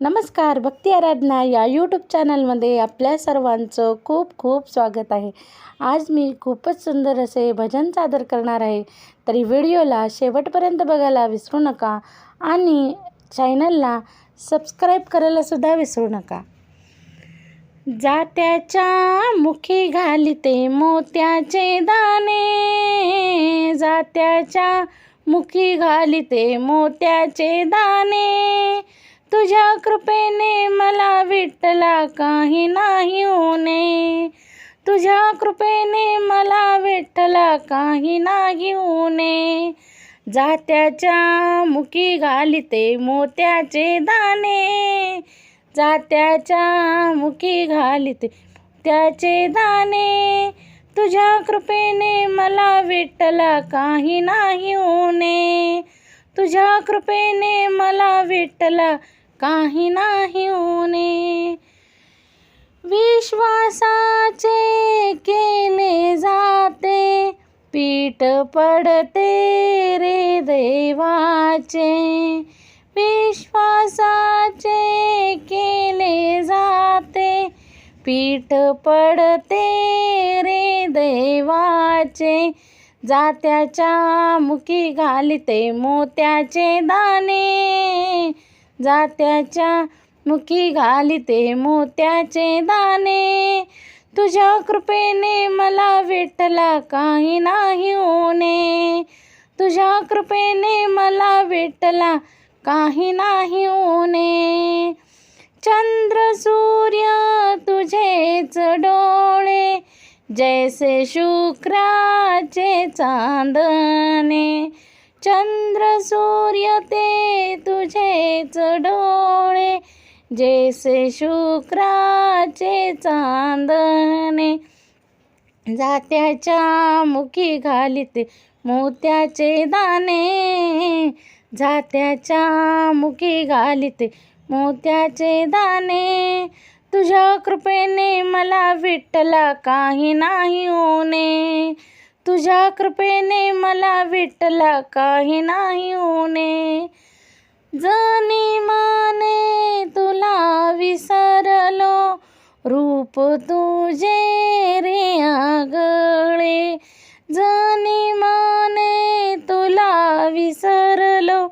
नमस्कार भक्ती आराधना या यूट्यूब चॅनलमध्ये आपल्या सर्वांचं खूप खूप स्वागत आहे. आज मी खूपच सुंदर असे भजन सादर करणार आहे. तरी व्हिडिओला शेवटपर्यंत बघायला विसरू नका आणि चॅनलला सबस्क्राईब करायला सुद्धा विसरू नका. जात्याच्या मुखी घालिते मोत्याचे दाणे. जात्याच्या मुखी घालिते मोत्याचे दाणे. तुझ्या कृपेने मला विठ्ठला काही नाही होणे. तुझ्या कृपेने मला विठ्ठला काही नाही होणे. जात्याच्या मुखी घालिते मोत्याचे दाणे. जात्याच्या मुखी घालिते त्याचे दाणे. तुझ्या कृपेने मला विठ्ठला काही नाही होणे. तुझ्या कृपेने मला विठ्ठला काही नाही होणे. विश्वासाचे केले जाते पीठ पडते रे देवाचे. विश्वासाचे केले जाते पीठ पडते रे देवाचे. जात्याच्या मुखी घालिते मोत्याचे दाणे. जात्याच्या मुखी घालिते मोत्याचे दाणे. तुझ्या कृपेने मला विठ्ठला काही नाही होणे. तुझ्या कृपेने मला विठ्ठला काही नाही होणे. चंद्र सूर्य तुझेच डोळे. जैसे शुक्राचे चांदणे चंद्र सूर्य ते तुझेच डोळे जैसे शुक्राचे चांदणे जात्याच्या मुखी घालिते मोत्याचे दाणे जात्याच्या मुखी घालिते मोत्याचे दाणे तुझ्या कृपेने मला विठ्ठला काही नाही होणे. तुझ्या कृपेने मला विठ्ठला काही नाही होणे. जनी माने तुला विसरलो रूप तुझे रे आगळे जनी माने तुला विसरलो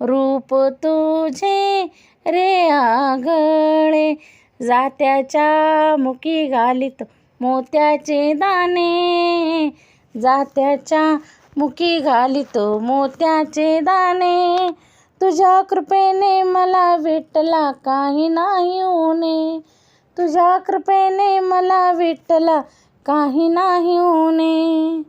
रूप तुझे रे आगळे जात्याच्या मुखी घालीत मोत्याचे दाणे. जात्याच्या मुखी घालीत मोत्याचे दाणे. तुझ्या कृपेने मला विटला काही नाही होणे. तुझ्या कृपेने मला विटला काही नाही होणे.